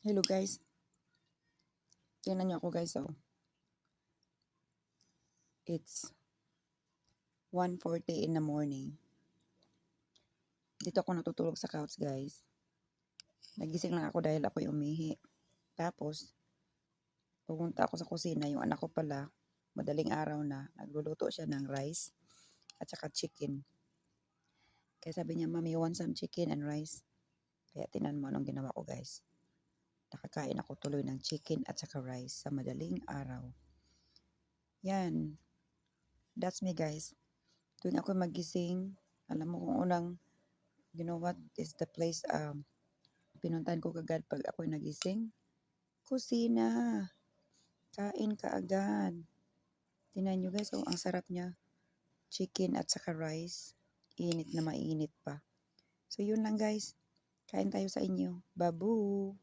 Hello guys. Tingnan niyo ako guys oh. It's 1.40 in the morning. Dito ako natutulog sa couch guys. Nagising lang ako dahil ako'y umihi. Tapos, pumunta ako sa kusina. Yung anak ko pala, madaling araw na, nagluluto siya ng rice at saka chicken. Kaya sabi niya, Mami, you want some chicken and rice? Kaya tinan mo anong ginawa ko guys. Nakakain ako tuloy ng chicken at saka rice sa madaling araw. Yan. That's me guys. Tuwing ako magising, alam mo kung unang, you know what is the place um, pinuntahan ko kagad pag ako'y nagising? Kusina. Kain ka agad. Tinan nyo guys, oh, ang sarap niya. Chicken at saka rice. Init na mainit pa. So yun lang guys. Kain tayo sa inyo. Babu!